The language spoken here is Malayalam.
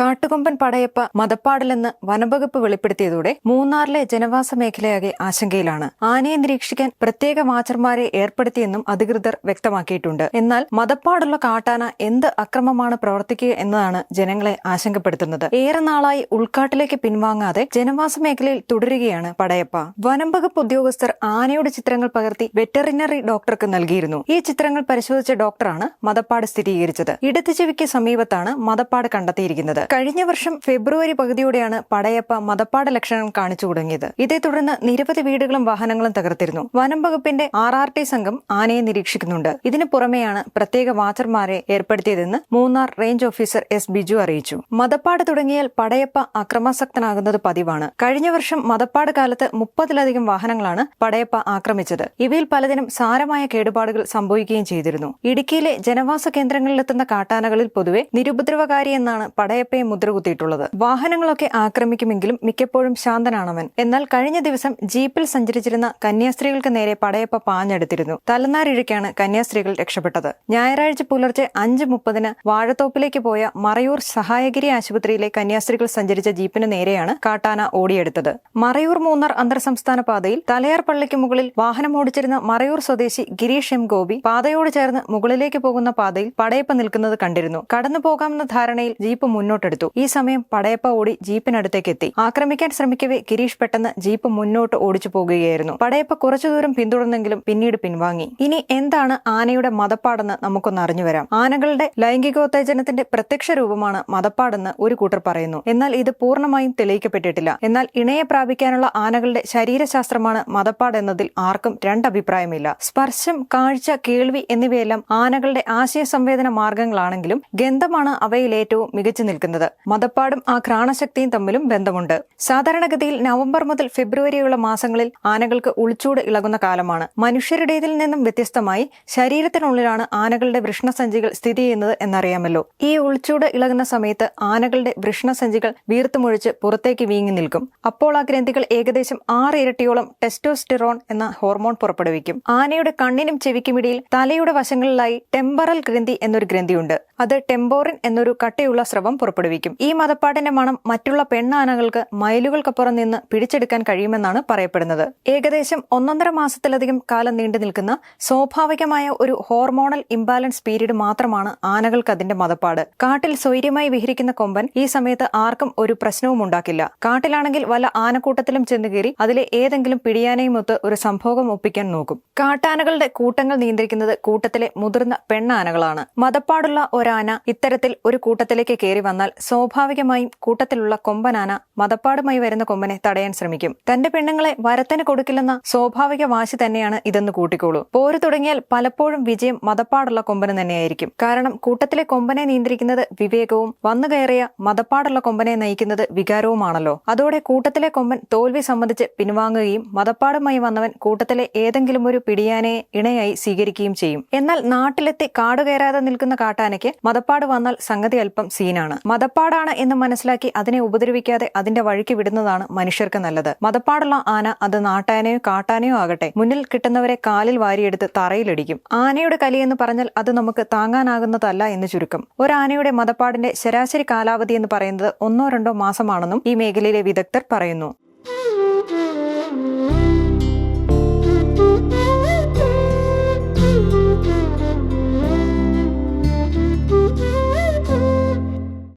കാട്ടുകൊമ്പൻ പടയപ്പ മതപ്പാടില്ലെന്ന് വനംവകുപ്പ് വെളിപ്പെടുത്തിയതോടെ മൂന്നാറിലെ ജനവാസ മേഖലയാകെ ആശങ്കയിലാണ്. ആനയെ നിരീക്ഷിക്കാൻ പ്രത്യേക വാച്ചർമാരെ ഏർപ്പെടുത്തിയെന്നും അധികൃതർ വ്യക്തമാക്കിയിട്ടുണ്ട്. എന്നാൽ മതപ്പാടുള്ള കാട്ടാന എന്ത് അക്രമമാണ് പ്രവർത്തിക്കുക എന്നതാണ് ജനങ്ങളെ ആശങ്കപ്പെടുത്തുന്നത്. ഏറെ നാളായി ഉൾക്കാട്ടിലേക്ക് പിൻവാങ്ങാതെ ജനവാസ മേഖലയിൽ തുടരുകയാണ് പടയപ്പ. വനംവകുപ്പ് ഉദ്യോഗസ്ഥർ ആനയുടെ ചിത്രങ്ങൾ പകർത്തി വെറ്ററിനറി ഡോക്ടർക്ക് നൽകിയിരുന്നു. ഈ ചിത്രങ്ങൾ പരിശോധിച്ച ഡോക്ടറാണ് മതപ്പാട് സ്ഥിരീകരിച്ചത്. ഇടത് ചെവിക്ക് സമീപത്താണ് മതപ്പാട് കണ്ടെത്തിയിരിക്കുന്നത്. കഴിഞ്ഞ വർഷം ഫെബ്രുവരി പകുതിയോടെയാണ് പടയപ്പ മതപ്പാട ലക്ഷണം കാണിച്ചു തുടങ്ങിയത്. ഇതേ തുടർന്ന് നിരവധി വീടുകളും വാഹനങ്ങളും തകർത്തിരുന്നു. വനം വകുപ്പിന്റെ ആർ ആർ ടി സംഘം ആനയെ നിരീക്ഷിക്കുന്നുണ്ട്. ഇതിനു പുറമെയാണ് പ്രത്യേക വാച്ചർമാരെ ഏർപ്പെടുത്തിയതെന്ന് Munnar range officer S Biju അറിയിച്ചു. മതപ്പാട് തുടങ്ങിയാൽ പടയപ്പ അക്രമാസക്തനാകുന്നത് പതിവാണ്. കഴിഞ്ഞ വർഷം മതപ്പാട് കാലത്ത് മുപ്പതിലധികം വാഹനങ്ങളാണ് പടയപ്പ ആക്രമിച്ചത്. ഇവയിൽ പലതിനും സാരമായ കേടുപാടുകൾ സംഭവിക്കുകയും ചെയ്തിരുന്നു. ഇടുക്കിയിലെ ജനവാസ കേന്ദ്രങ്ങളിലെത്തുന്ന കാട്ടാനകളിൽ പൊതുവെ നിരുപദ്രവകാരി എന്നാണ് പടയപ്പയെ മുദ്രകുത്തിയിട്ടുള്ളത്. വാഹനങ്ങളൊക്കെ ആക്രമിക്കുമെങ്കിലും മിക്കപ്പോഴും ശാന്തനാണവൻ. എന്നാൽ കഴിഞ്ഞ ദിവസം ജീപ്പിൽ സഞ്ചരിച്ചിരുന്ന കന്യാസ്ത്രീകൾക്ക് നേരെ പടയപ്പ പാഞ്ഞെടുത്തിരുന്നു. തലനാരിഴയ്ക്കാണ് കന്യാസ്ത്രീകൾ രക്ഷപ്പെട്ടത്. ഞായറാഴ്ച പുലർച്ചെ അഞ്ച് മുപ്പതിന് വാഴത്തോപ്പിലേക്ക് പോയ മറയൂർ സഹായഗിരി ആശുപത്രിയിലെ കന്യാസ്ത്രീകൾ സഞ്ചരിച്ച ജീപ്പിന് നേരെയാണ് കാട്ടാന ഓടിയെടുത്തത്. മറയൂർ മൂന്നാർ അന്തർ സംസ്ഥാന പാതയിൽ തലയാർ പള്ളിക്ക് മുകളിൽ വാഹനം ഓടിച്ചിരുന്ന മറയൂർ സ്വദേശി ഗിരീഷ് എം ഗോപി പാതയോട് ചേർന്ന് മുകളിലേക്ക് പോകുന്ന പാതയിൽ പടയപ്പ നിൽക്കുന്നത് കണ്ടിരുന്നു. കടന്നു പോകാമെന്ന ധാരണയിൽ ജീപ്പ് മുന്നോട്ടെടുത്തു. ഈ സമയം പടയപ്പ ഓടി ജീപ്പിനടുത്തേക്ക് എത്തി ആക്രമിക്കാൻ ശ്രമിക്കവേ ഗിരീഷ് പെട്ടെന്ന് ജീപ്പ് മുന്നോട്ട് ഓടിച്ചു പോകുകയായിരുന്നു. പടയപ്പ കുറച്ചു ദൂരം പിന്തുടർന്നെങ്കിലും പിന്നീട് പിൻവാങ്ങി. ഇനി എന്താണ് ആനയുടെ മതപ്പാടെന്ന് നമുക്കൊന്ന് അറിഞ്ഞു വരാം. ആനകളുടെ ലൈംഗികോത്തേജനത്തിന്റെ പ്രത്യക്ഷ രൂപമാണ് മതപ്പാടെന്ന് ഒരു കൂട്ടർ പറയുന്നു. എന്നാൽ ഇത് പൂർണമായും തെളിയിക്കപ്പെട്ടിട്ടില്ല. എന്നാൽ ഇണയെ പ്രാപിക്കാനുള്ള ആനകളുടെ ശരീരശാസ്ത്രമാണ് മതപ്പാട് എന്നതിൽ ആർക്കും രണ്ടഭിപ്രായമില്ല. സ്പർശം കാഴ്ച കേൾവി എന്നിവയെല്ലാം ആനകളുടെ ആശയ സംവേദന മാർഗങ്ങളാണെങ്കിലും ഗന്ധമാണ് അവയിൽ ഏറ്റവും മികച്ചു നിൽക്കുന്നത്. മതപ്പാടും ആ ഘ്രാണശക്തിയും തമ്മിലും ബന്ധമുണ്ട്. സാധാരണഗതിയിൽ നവംബർ മുതൽ ഫെബ്രുവരിയുള്ള മാസങ്ങളിൽ ആനകൾക്ക് ഉൾച്ചൂട് ഇളകുന്ന കാലമാണ്. മനുഷ്യരുടേതിൽ നിന്നും വ്യത്യസ്തമായി ശരീരത്തിനുള്ളിലാണ് ആനകളുടെ വൃഷ്ണസഞ്ചികൾ സ്ഥിതി ചെയ്യുന്നത് എന്നറിയാമല്ലോ. ഈ ഉൾച്ചൂട് ഇളകുന്ന സമയത്ത് ആനകളുടെ വൃഷ്ണസഞ്ചികൾ വീർത്തുമൊഴിച്ച് പുറത്തേക്ക് വീങ്ങി നിൽക്കും. അപ്പോൾ ആ ഗ്രന്ഥികൾ ഏകദേശം ആറ് ഇരട്ടിയോളം ടെസ്റ്റോസ്റ്റിറോൺ എന്ന ഹോർമോൺ പുറപ്പെടുവിക്കും. ആനയുടെ കണ്ണിനും ചെവിക്കുമിടയിൽ തലയുടെ വശങ്ങളിലായി ടെമ്പറൽ ഗ്രന്ഥി എന്നൊരു ഗ്രന്ഥിയുണ്ട്. അത് ടെമ്പോറിൻ എന്നൊരു കട്ടയുള്ള സ്രവം പുറപ്പെടുവിക്കും. ഈ മതപ്പാടിന്റെ മണം മറ്റുള്ള പെണ്ണാനകൾക്ക് മൈലുകൾക്കപ്പുറം നിന്ന് പിടിച്ചെടുക്കാൻ കഴിയുമെന്നാണ് പറയപ്പെടുന്നത്. ഏകദേശം ഒന്നൊന്നര മാസത്തിലധികം കാലം നീണ്ടു നിൽക്കുന്ന സ്വാഭാവികമായ ഒരു ഹോർമോണൽ ഇംബാലൻസ് പീരീഡ് മാത്രമാണ് ആനകൾക്ക് അതിന്റെ മതപ്പാട്. കാട്ടിൽ സ്വൈര്യമായി വിഹരിക്കുന്ന കൊമ്പൻ ഈ സമയത്ത് ആർക്കും ഒരു പ്രശ്നവും ഉണ്ടാക്കില്ല. കാട്ടിലാണെങ്കിൽ വല്ല ആനക്കൂട്ടത്തിലും ചെന്ന് കയറി അതിലെ ഏതെങ്കിലും പിടിയാനയുമൊത്ത് ഒരു സംഭോഗം ഒപ്പിക്കാൻ നോക്കും. കാട്ടാനകളുടെ കൂട്ടങ്ങൾ നിയന്ത്രിക്കുന്നത് കൂട്ടത്തിലെ മുതിർന്ന പെണ്ണാനകളാണ്. മതപ്പാടുള്ള ഒരാന ഇത്തരത്തിൽ ഒരു കൂട്ടത്തിലേക്ക് കയറി വന്നാൽ സ്വാഭാവികമായും കൂട്ടത്തിലുള്ള കൊമ്പനാന മതപ്പാടുമായി വരുന്ന കൊമ്പനെ തടയാൻ ശ്രമിക്കും. തന്റെ പെണ്ണുങ്ങളെ വരത്തിന് കൊടുക്കില്ലെന്ന സ്വാഭാവിക വാശി തന്നെയാണ് ഇതെന്ന് കൂട്ടിക്കോളൂ. പോര് തുടങ്ങിയാൽ പലപ്പോഴും വിജയം മതപ്പാടുള്ള കൊമ്പന് തന്നെയായിരിക്കും. കാരണം കൂട്ടത്തിലെ കൊമ്പനെ നിയന്ത്രിക്കുന്നത് വിവേകവും വന്നു കയറിയ മതപ്പാടുള്ള കൊമ്പനെ നയിക്കുന്നത് വികാരവുമാണല്ലോ. അതോടെ കൂട്ടത്തിലെ കൊമ്പൻ തോൽവി സംബന്ധിച്ച് പിൻവാങ്ങുകയും മതപ്പാടുമായി വന്നവൻ കൂട്ടത്തിലെ ഏതെങ്കിലും ഒരു പിടിയാനയെ ഇണയായി സ്വീകരിക്കുകയും ചെയ്യും. എന്നാൽ നാട്ടിലെത്തി കാട് കയറാതെ നിൽക്കുന്ന കാട്ടാനയ്ക്ക് മതപ്പാട് വന്നാൽ സംഗതി അല്പം സീനാണ്. മതപ്പാടാണ് എന്ന് മനസ്സിലാക്കി അതിനെ ഉപദ്രവിക്കാതെ അതിന്റെ വഴിക്ക് വിടുന്നതാണ് മനുഷ്യർക്ക് നല്ലത്. മതപ്പാടുള്ള ആന അത് നാട്ടാനയോ കാട്ടാനയോ ആകട്ടെ മുന്നിൽ കിട്ടുന്നവരെ കാലിൽ വാരിയെടുത്ത് തറയിലടിക്കും. ആനയുടെ കലി എന്ന് പറഞ്ഞാൽ അത് നമുക്ക് താങ്ങാനാകുന്നതല്ല എന്ന് ചുരുക്കം. ഒരാനയുടെ മതപ്പാടിന്റെ ശരാശരി കാലാവധി എന്ന് പറയുന്നത് ഒന്നോ രണ്ടോ മാസമാണെന്നും ഈ മേഖലയിലെ വിദഗ്ധർ പറയുന്നു.